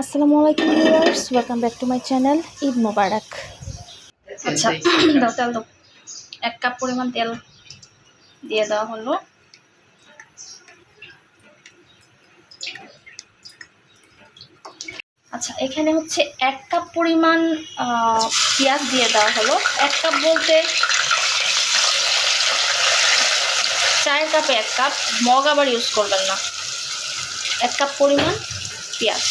আসসালামু আলাইকুম viewers welcome back to my channel Eid মোবারক। আচ্ছা দাও তেল দাও। এক কাপ পরিমাণ তেল দিয়ে দেওয়া হলো। আচ্ছা এখানে হচ্ছে এক কাপ পরিমাণ পেঁয়াজ দিয়ে দেওয়া হলো। এক কাপ বলতে চায়ের কাপে এক কাপ মগ আবার ইউজ করবেন না। এক কাপ পরিমাণ পেঁয়াজ।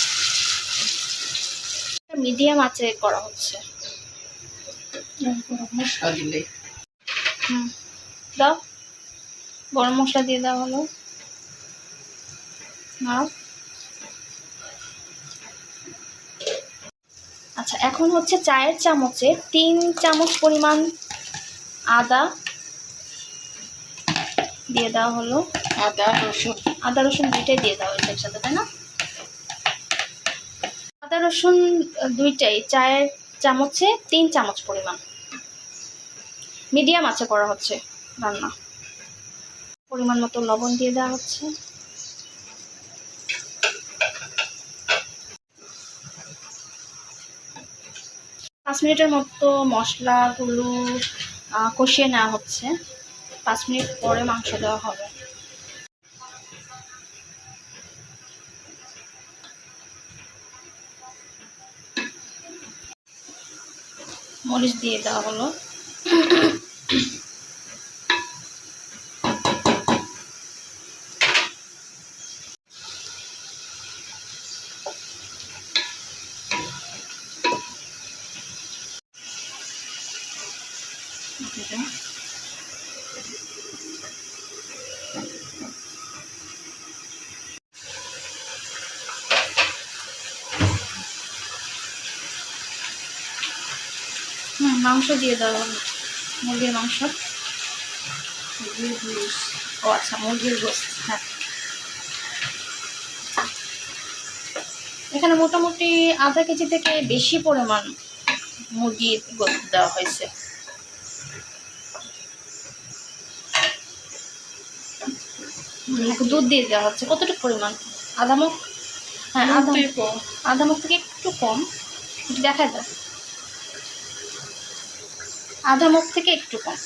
মিডিয়াম আঁচে করা হচ্ছে। হুম। দাও। গরম মশলা দিয়ে দেওয়া হলো। নাও। আচ্ছা এখন হচ্ছে চায়ের চামচে তিন চামচ পরিমাণ আদা দিয়ে দেওয়া হলো। আদা রসুন। আদা রসুন দুইটাই দিয়ে দেওয়া হয়েছে একসাথে তাই না? আদা, রসুন দুইটাই। চায়ের চামচে তিন চামচ পরিমাণ। মিডিয়াম আছে করা হচ্ছে রান্না। পরিমাণ মতো লবণ দিয়ে দেওয়া হচ্ছে। পাঁচ মিনিটের মতো মশলাগুলো কষিয়ে নেওয়া হচ্ছে। পাঁচ মিনিট পরে মাংস দেওয়া হবে। মরিচ দিয়ে দেওয়া হলো। হুম মাংস দিয়ে দেওয়া মুরগির মাংস। ও আচ্ছা মুরগির গোস্ত হ্যাঁ। এখানে মোটামুটি আধা কেজি থেকে বেশি পরিমাণ মুরগির গোস্ত দেওয়া হয়েছে। দুধ দিয়ে দেওয়া হচ্ছে কতটুকু পরিমাণ? আধা মুখ? হ্যাঁ আধা আধা মুখ থেকে একটু কম। একটু দেখা যায় আধা মুখ থেকে একটু কম।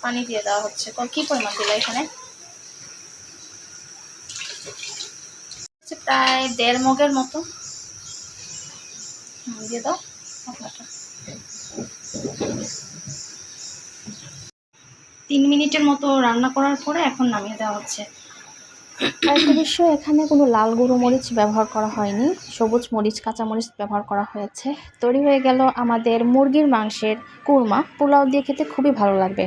পানি দিয়ে দেওয়া হচ্ছে। ক- পরিমাণ দিলে এখানে? প্রায় দেড় মগের মতো। দিয়ে দাও। তিন মিনিটের মতো রান্না করার পরে এখন নামিয়ে দেওয়া হচ্ছে। বিষয়, এখানে কোনো লাল গুঁড়ো মরিচ ব্যবহার করা হয়নি, সবুজ মরিচ, কাঁচা মরিচ ব্যবহার করা হয়েছে। তৈরি হয়ে গেল আমাদের মুরগির মাংসের কুরমা। পোলাও দিয়ে খেতে খুবই ভালো লাগবে।